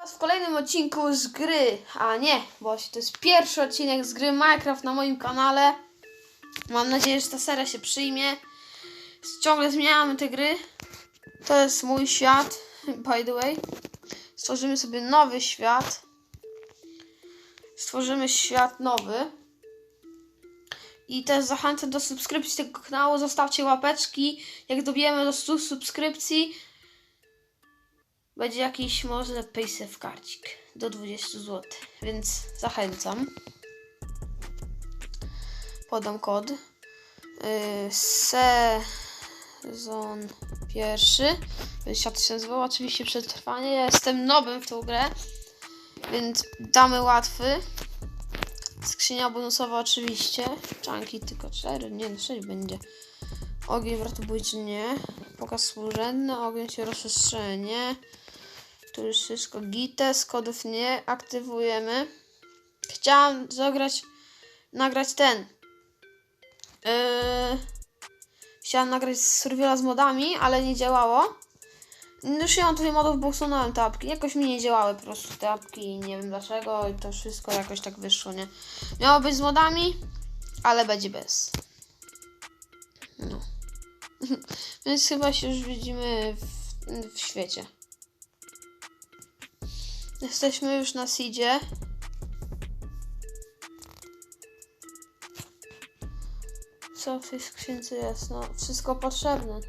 Was w kolejnym odcinku z gry, a nie, bo to jest pierwszy odcinek z gry Minecraft na moim kanale. Mam nadzieję, że ta seria się przyjmie. Ciągle zmieniamy te gry. To jest mój świat, by the way. Stworzymy sobie nowy świat. Stworzymy świat nowy. I też zachęcam do subskrypcji tego kanału. Zostawcie łapeczki. Jak dobijemy do 100 subskrypcji, będzie jakiś może paysafe karcik do 20 zł, więc zachęcam. Podam kod. Yy, sezon pierwszy. Świat się nazywał oczywiście przetrwanie. Ja jestem nowym w tą grę, więc damy łatwy. Skrzynia bonusowa oczywiście. Czanki tylko 4, nie no 6 będzie. Ogień wratobójczy nie. Pokaz współrzędny, ogień się rozprzestrzenie. Tu już wszystko gites, kodów nie aktywujemy. Chciałam zagrać, nagrać ten. Yy, chciałam nagrać survivala z modami, ale nie działało. Już nie mam tutaj modów, bo usunąłem te apki. Jakoś mi nie działały po prostu te apki i nie wiem dlaczego. I to wszystko jakoś tak wyszło, nie? Miało być z modami, ale będzie bez. No. Więc chyba się już widzimy w, w świecie. Jesteśmy już na seedzie. Co w tej jest? No, wszystko potrzebne.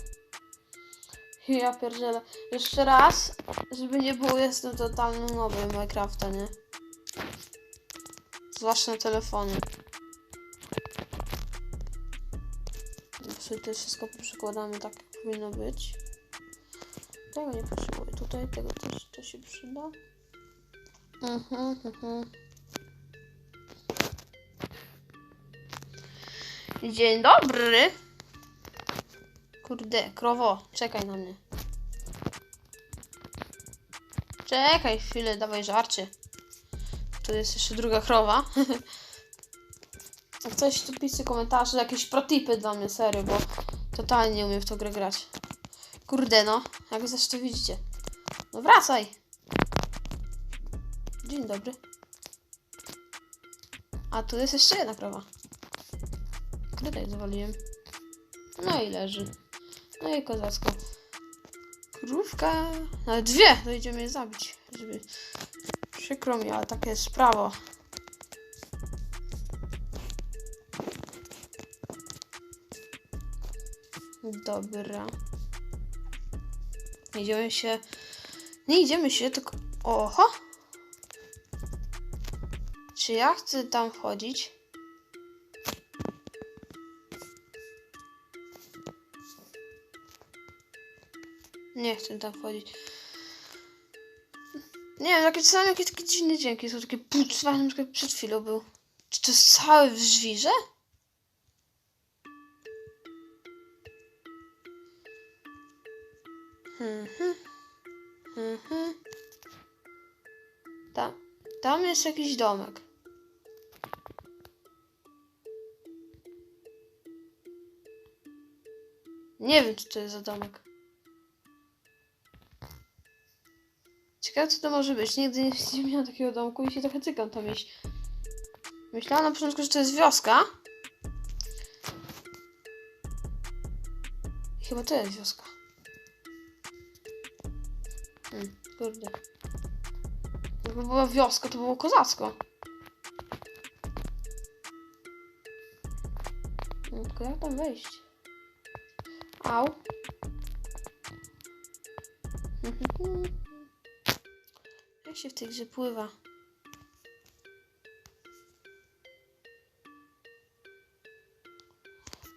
Ja pierdzielę. Jeszcze raz, żeby nie było, jestem totalnym nowym Minecrafta, nie? Zwłaszcza na telefonie. To wszystko przykładamy tak, jak powinno być. Tego nie potrzebuję. Tutaj tego też to się przyda. Mhm, mhm. Dzień dobry. Kurde, krowo, czekaj na mnie. Czekaj chwilę, dawaj żarcie. Tu jest jeszcze druga krowa. Jak coś, to piszcie komentarze, jakieś protipy dla mnie, serio, bo totalnie nie umiem w tą grę grać. Kurde no, jak zresztą widzicie. No wracaj. Dzień dobry. A tu jest jeszcze jedna krowa. Kredaj zawaliłem. No i leży. No i kozacko. Krówka. Nawet dwie! To idziemy je zabić. Żeby... Przykro mi, ale takie jest prawo. Dobra. Idziemy się... Nie idziemy się, tylko... Oho! Czy ja chcę tam wchodzić? Nie chcę tam wchodzić. Nie wiem, jakie czasami jakieś takie dziwne dźwięki są takie puc, przykład przed chwilą był. Czy to jest całe w żwirze? Mhm. Mhm. Tam, tam jest jakiś domek. Nie wiem, co to jest za domek. Ciekawe, co to może być. Nigdy nie, miałam takiego domku i się trochę cykam tam iść. Myślałam na początku, że to jest wioska. Chyba to jest wioska. Hmm, kurde. Jakby była wioska, to było kozacko. No, Tylko jak tam wejść? Au. Jak się w tej grze pływa?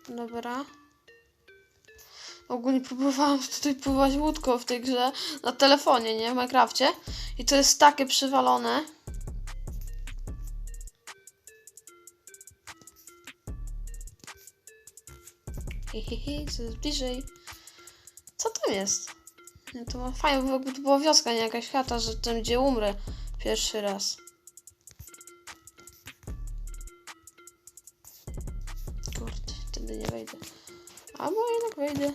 Dobra. Ogólnie próbowałam tutaj pływać łódką w tej grze na telefonie, nie? W Minecrafcie. I to jest takie przywalone. Hehehe, coraz bliżej. Co tam jest? No to fajnie, bo to była wioska, nie jakaś chata, że tam gdzie umrę pierwszy raz. Kurde, wtedy nie wejdę. Albo jednak wejdę.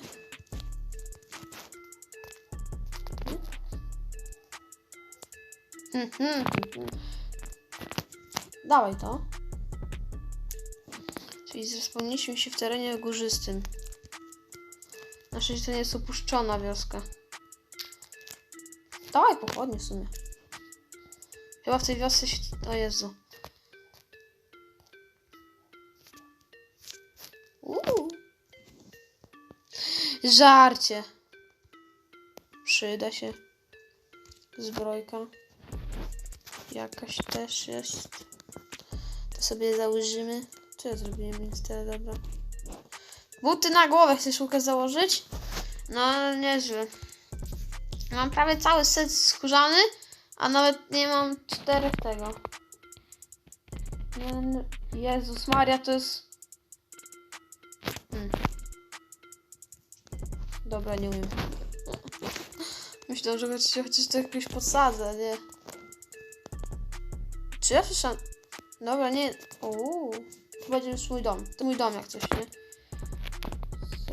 Mhm. Dawaj to. Czyli zrespomniliśmy się w terenie górzystym. Na szczęście to nie jest opuszczona wioska. Dawaj pochodnie w sumie. Chyba w tej wiosce się... O Jezu. Uuu. Żarcie. Przyda się. Zbrojka. Jakaś też jest. To sobie założymy. Co ja zrobiłem Insta? Dobra. Buty na głowę chcesz Łukasz założyć? No, nieźle. Mam prawie cały set skórzany, a nawet nie mam czterech tego. Jezus Maria, to jest... Hmm. Dobra, nie umiem. Myślę, że chociaż, chociaż to jakoś podsadzę, nie? Czy ja słyszałam... Dobra, nie... Uuu. To będzie już mój dom. To mój dom jak coś, nie?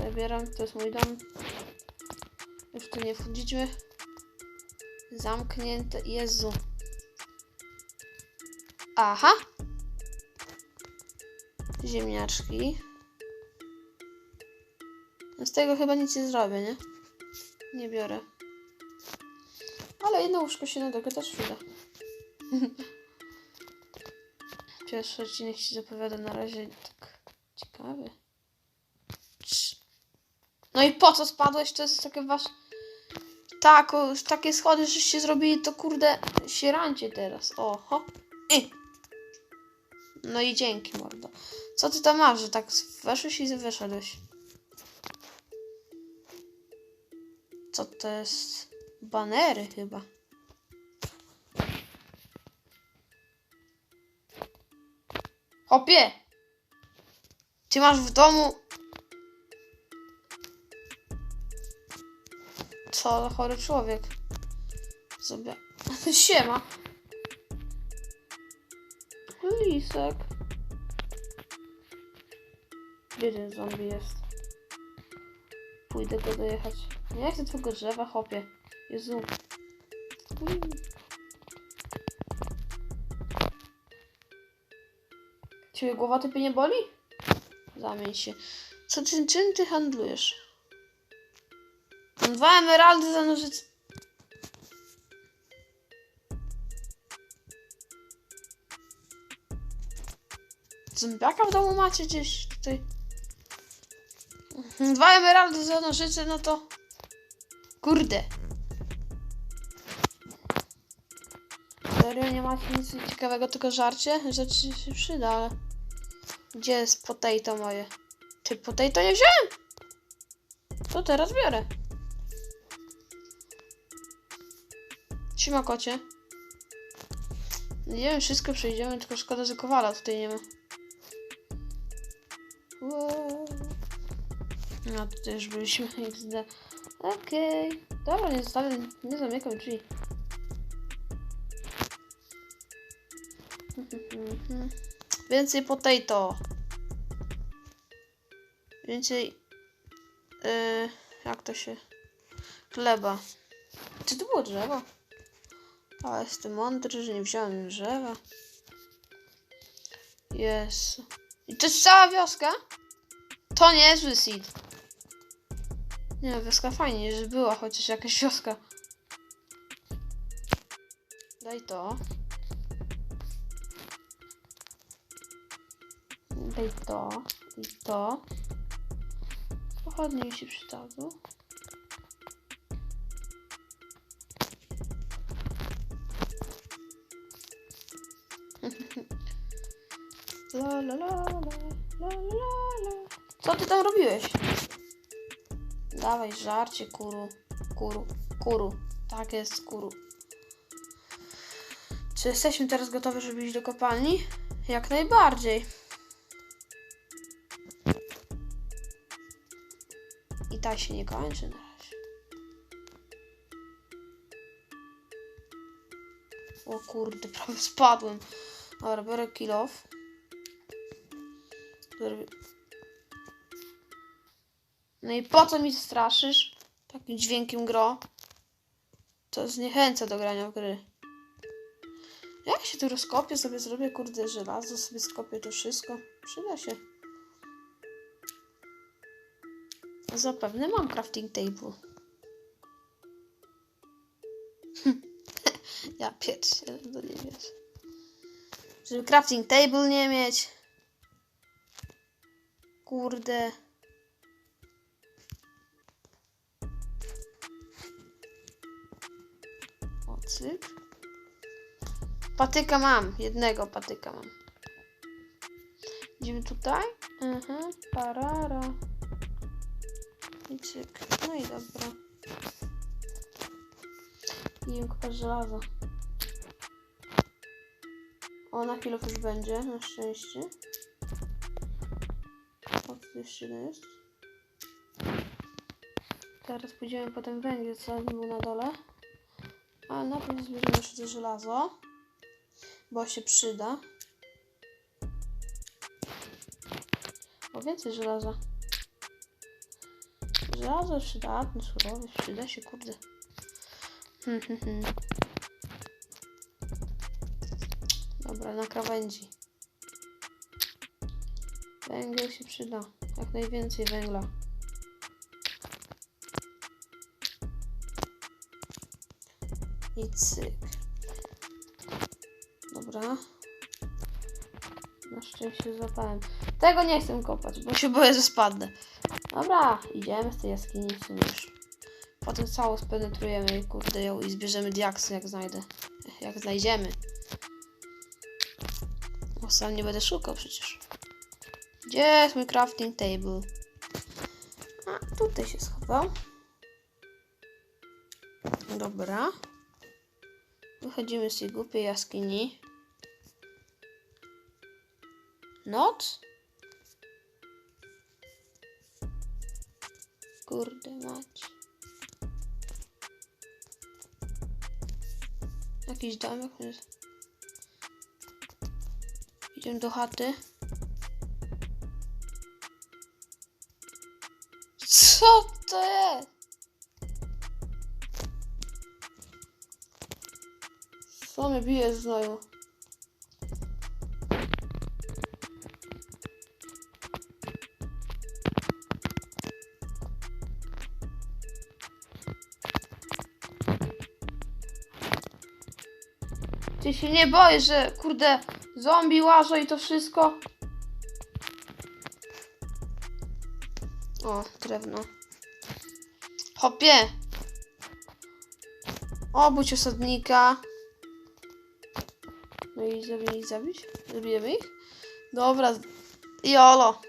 Zabieram, to jest mój dom. Już tu nie wchodzimy. Zamknięte. Jezu. Aha. Ziemniaczki. No Z tego chyba nic nie zrobię, nie? Nie biorę. Ale jedno łóżko się na też przyda. Pierwszy odcinek się zapowiada na razie tak ciekawy. No i po co spadłeś? To jest takie wasz... Tak, o, takie schody, żeście zrobili, to kurde sierancie teraz. Oho. I. No i dzięki, mordo. Co ty tam masz, że tak weszłeś i wyszedłeś? Co to jest? Banery chyba. Hopie! Ty masz w domu... Co chory człowiek. Sobie... Siema. Lisek. Gdzie ten zombie jest? Pójdę go dojechać. Nie chcę twojego drzewa, hopie. Jezu. Ciebie głowa typie nie boli? Zamień się. Co ty, czym ty handlujesz? Mam dwa emeraldy za nożyce. Zombiaka w domu macie gdzieś tutaj? Mhm, Dwa emeraldy za nożyce, no to... Kurde. Serio, nie macie nic ciekawego, tylko żarcie? Rzeczy się przyda, ale... Gdzie jest potato moje? Ty potato nie wziąłem? To teraz biorę. Trzyma kocie. Nie wiem, wszystko przejdziemy, tylko szkoda, że kowala tutaj nie ma. No, tutaj już byliśmy XD. Okej. Dobra, nie zostawiam, nie zamykam drzwi. Więcej potato. Więcej... Yy, jak to się... Chleba. Czy to było drzewo? A, jestem mądry, że nie wziąłem drzewa. Jest. I to jest cała wioska? To niezły seed. Nie, wioska fajnie, że była chociaż jakaś wioska. Daj to. Daj to. I to. Pochodnie się przydadzą. La la la la la la. Co ty tam robiłeś? Dawaj żarcie, kuru. Kuru. Kuru. Tak jest, kuru. Czy jesteśmy teraz gotowi, żeby iść do kopalni? Jak najbardziej. I tak się nie kończy na razie. O kurde, prawie spadłem. Dobra, biorę kill off. No i po co mi straszysz? Takim dźwiękiem gro. To zniechęca do grania w gry. Jak się tu rozkopię, sobie zrobię, kurde, żelazo, sobie skopię to wszystko. Przyda się. Zapewne mam crafting table. ja pierwszy, to nie wiesz. Żeby crafting table nie mieć. Kurde. O. Patyka mam. Jednego patyka mam. Idziemy tutaj. Mhm. Parara. I cyk. No i dobra. Idziemy kopać żelazo. O, na chwilę już będzie, na szczęście. O, tu jeszcze jest. Teraz pójdziemy potem węgiel, co był na dole. Ale najpierw zbierzemy jeszcze to żelazo. Bo się przyda. O, więcej żelaza. Żelazo jest przydatne, surowy, przyda się, kurde. Hmm, hmm, hmm. Dobra, na krawędzi. Węgiel się przyda. Jak najwięcej węgla. I cyk. Dobra. Na szczęście złapałem. Tego nie chcę kopać, bo się boję, że spadnę. Dobra, idziemy z tej jaskini w sumie już. Potem całą spenetrujemy, kurde, ją i zbierzemy diaksy, jak znajdę. Jak znajdziemy. Bo sam nie będę szukał przecież. Gdzie jest mój crafting table? A, tutaj się schował. Dobra. Wychodzimy z tej głupiej jaskini. Noc? Kurde mać. Jakiś domek jest. Idziemy do chaty. Co to jest? Co mnie bije z Ty się nie boisz, że kurde zombie łażą i to wszystko? O, drewno. Hopie! Obudź osadnika. No i ich zabić? Zabijemy ich? Dobra. Jolo.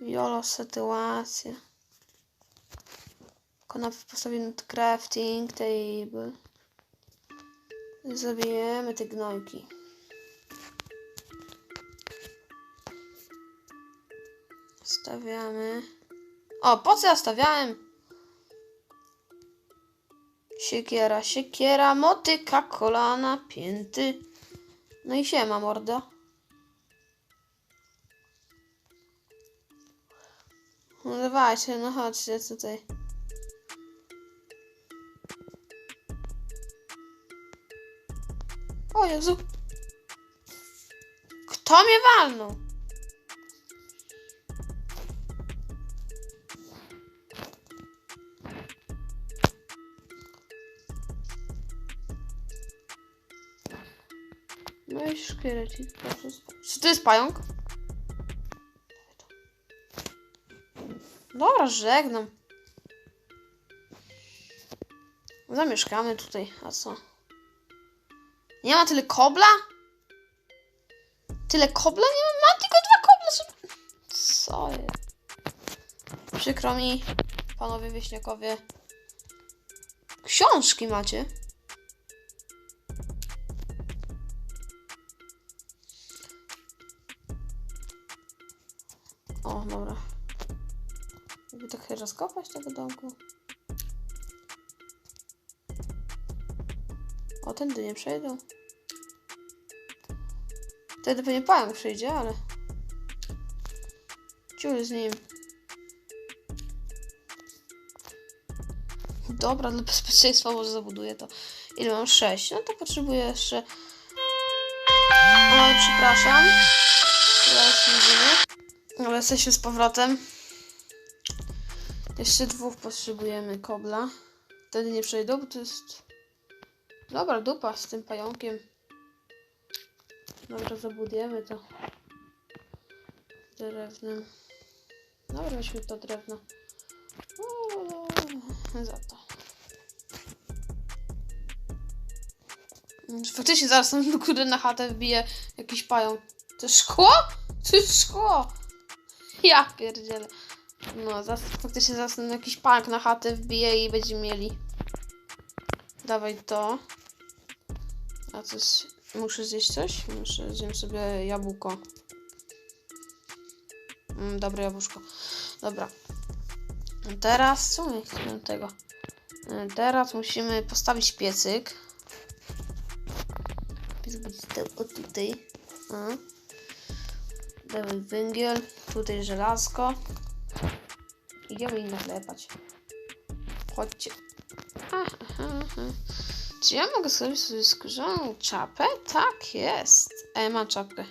Jolo sytuacja. Konop postawimy crafting table. Zabijemy te gnojki. Stawiamy. O, po co ja stawiałem? Siekiera, siekiera, motyka, kolana, pięty. No i siema, mordo. No dawajcie, no chodźcie tutaj. O Jezu. Kto mnie walnął? No i szkielecik, Czy to jest pająk? Dobra, żegnam. Zamieszkamy tutaj, a co? Nie ma tyle kobla? Tyle kobla nie mam? Mam tylko dwa żeby- Co? Przykro mi, panowie wieśniakowie. Książki macie? O, dobra. Jakby tak rozkopać tego domku. O, tędy nie przejdą. Wtedy pewnie pająk przyjdzie, ale... Ciul z nim. Dobra, dla bezpieczeństwa może zabuduję to. Ile mam? 6. No to potrzebuję jeszcze... Oj, przepraszam. Zaraz widzimy. Ale jesteśmy z powrotem. Jeszcze dwóch potrzebujemy kobla. Wtedy nie przejdą, bo to jest... Dobra, dupa z tym pająkiem. Dobra, zabudujemy to. Drewnem. Dobra, weźmy to drewno. O, za to. Faktycznie zaraz tam kurde na chatę wbije jakiś pająk. To szkło? To szkło! Ja pierdzielę. No, zaraz, faktycznie zaraz jakiś pająk na chatę wbije i będziemy mieli. Dawaj to. A coś... Muszę zjeść coś? Muszę zjem sobie jabłko. Mm, dobre jabłuszko. Dobra. Teraz co my chcemy tego? E, Teraz musimy postawić piecyk. Piecyk będzie o tutaj. Dawaj węgiel. Tutaj żelazko. Idziemy im naklepać. Chodźcie. Czy ja mogę sobie sobie skórzaną czapę? Tak, jest. E, mam czapkę.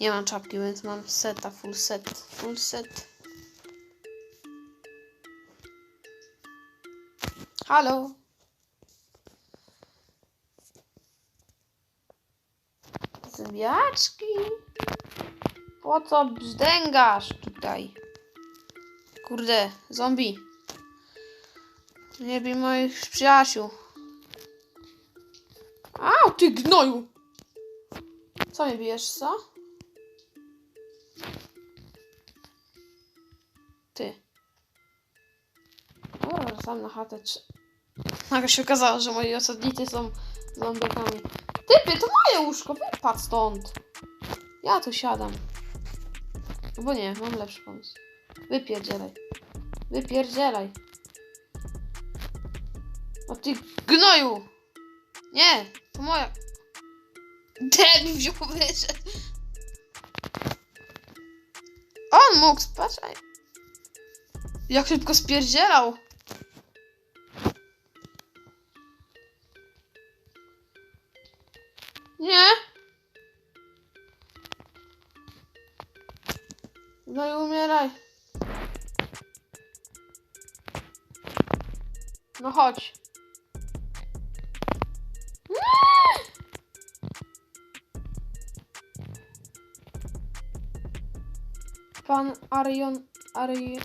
Nie mam czapki, więc mam seta, full set. Full set. Halo? Zębiaczki? Po co brzdęgasz tutaj? Kurde, zombie. Nie bij moich przyjaciół. Au, ty gnoju! Co mnie bijesz, co? Ty. Dobra, wracam na chatę. Czy... Nagle się okazało, że moi osadnicy są zombiakami. Typy, to moje łóżko, wypadł stąd. Ja tu siadam. Bo nie, mam lepszy pomysł. Wypierdzielaj. Wypierdzielaj. Ty gnoju! Nie, to moja. Debil wziął wyszedł. On mógł spać. Jak szybko spierdzielał. Nie. No i umieraj. No chodź. Pan Arion... Ari...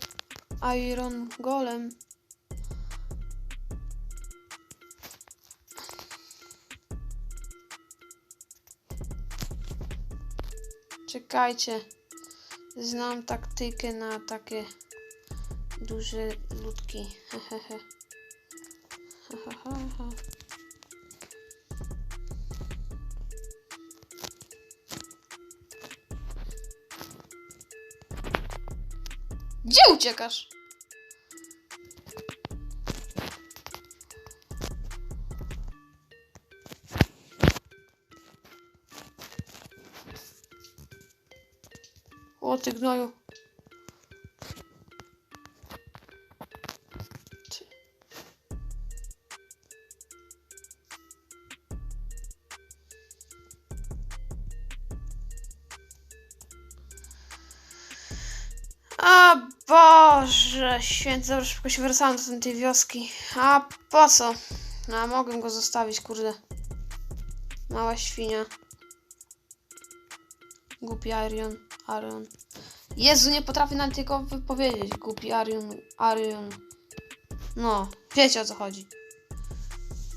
Iron Golem. Czekajcie. Znam taktykę na takie duże ludki. Hehehe. Ha. Gdzie uciekasz? O Boże, święty, dobrze, szybko się wracałam do tej wioski. A po co? No, mogłem go zostawić, kurde. Mała świnia. Głupi Arion, Arion. Jezu, nie potrafię nawet tego wypowiedzieć. Głupi Arion, Arion. No, wiecie o co chodzi.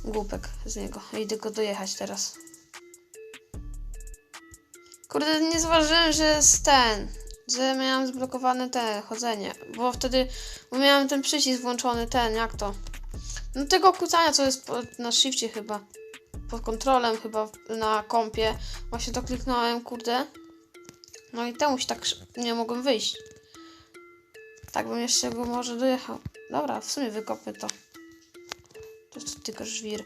Głupek z niego. Idę go dojechać teraz. Kurde, nie zauważyłem, że jest ten. Że miałam zblokowane te chodzenie. Bo wtedy. Bo miałem ten przycisk włączony, ten, jak to? No tego kucania, co jest na shifcie chyba. Pod kontrolem chyba na kompie. Właśnie to kliknąłem, kurde. No i temu się tak nie mogłem wyjść. Tak bym jeszcze go może dojechał. Dobra, w sumie wykopmy to. To jest tylko żwir.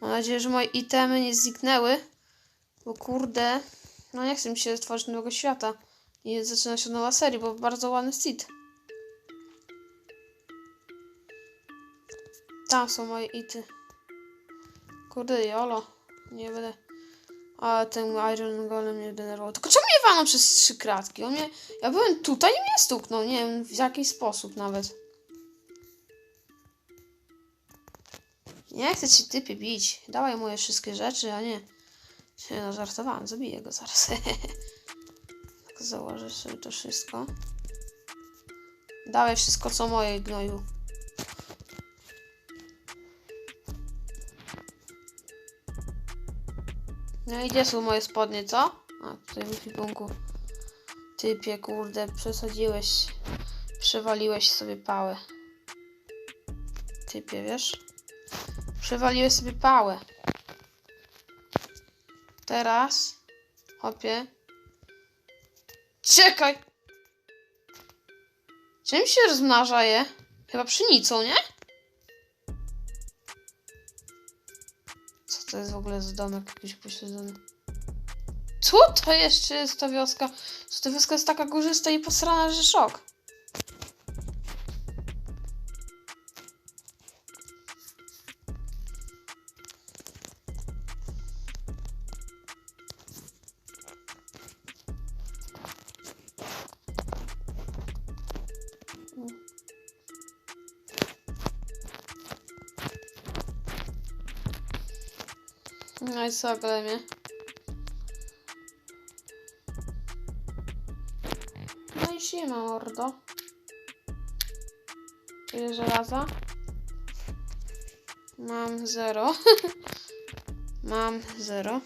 Mam nadzieję, że moje itemy nie zniknęły. Bo kurde, no nie chcę mi się stworzyć nowego świata. I zaczyna się nowa seria, bo bardzo ładny seed. Tam są moje ity. Kurde, jolo. Nie będę... Ale ten Iron Golem mnie denerwował. Tylko czemu mnie walną przez trzy kratki? On mnie... Ja byłem tutaj i mnie stuknął. Nie wiem w jaki sposób nawet. Nie chcę ci typie bić. Dawaj moje wszystkie rzeczy, a nie... Nie no, żartowałem. Zabiję go zaraz. założę sobie to wszystko. Dawaj wszystko co moje, gnoju. No i gdzie są moje spodnie, co? A, tutaj w ekwipunku. Typie, kurde, przesadziłeś. Przewaliłeś sobie pałę. Typie, wiesz? Przewaliłeś sobie pałę. Teraz. Hopie. Czekaj! Czym się rozmnaża je? Chyba pszenicą, nie? Co to jest w ogóle za domek jakiś pośledzony? Co to jeszcze jest ta wioska? Co ta wioska jest taka górzysta i posrana, że szok. No i co, Glemie? No i siema, mordo. Ile żelaza? Mam zero. Mam zero.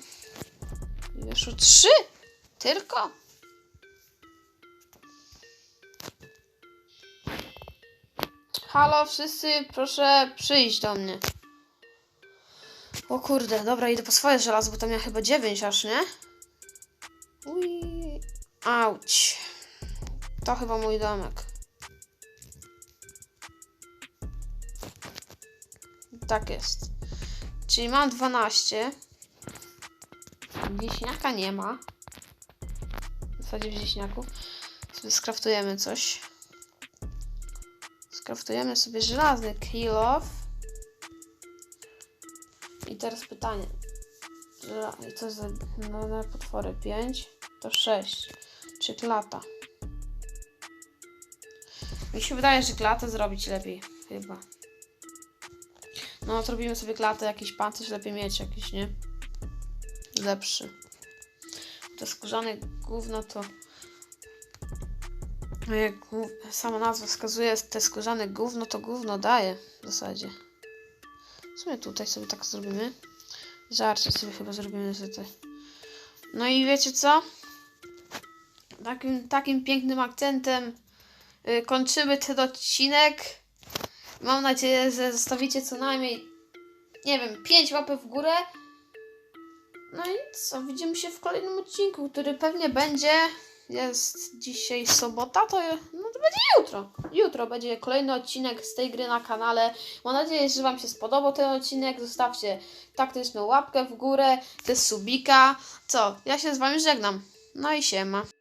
Wyszło trzy! Tylko? Halo, wszyscy, proszę przyjść do mnie. O kurde, dobra, idę po swoje żelazo, bo tam ja chyba 9 aż, nie? Ui, auć. To chyba mój domek. Tak jest. Czyli mam 12. Wieśniaka nie ma. W zasadzie wieśniaków. Sobie skraftujemy coś. Skraftujemy sobie żelazny kill off. Teraz pytanie. I Co za no, na potwory? 5 to 6. Czy klata? Mi się wydaje, że klatę zrobić lepiej. Chyba. No, zrobimy sobie klatę, jakiś pancerz lepiej mieć jakiś, nie? Lepszy. To skórzane gówno to... No Jak sama nazwa wskazuje, te skórzane gówno to gówno daje w zasadzie. Sumie tutaj sobie tak zrobimy. Żarcie sobie chyba zrobimy tutaj. No i wiecie co? Takim, takim pięknym akcentem y, kończymy ten odcinek. Mam nadzieję, że zostawicie co najmniej, nie wiem, 5 łapek w górę. No i co? Widzimy się w kolejnym odcinku, który pewnie będzie. Jest dzisiaj sobota, to, no będzie jutro. Jutro będzie kolejny odcinek z tej gry na kanale. Mam nadzieję, że Wam się spodobał ten odcinek. Zostawcie taktyczną łapkę w górę, też subika. Co? Ja się z Wami żegnam. No i siema.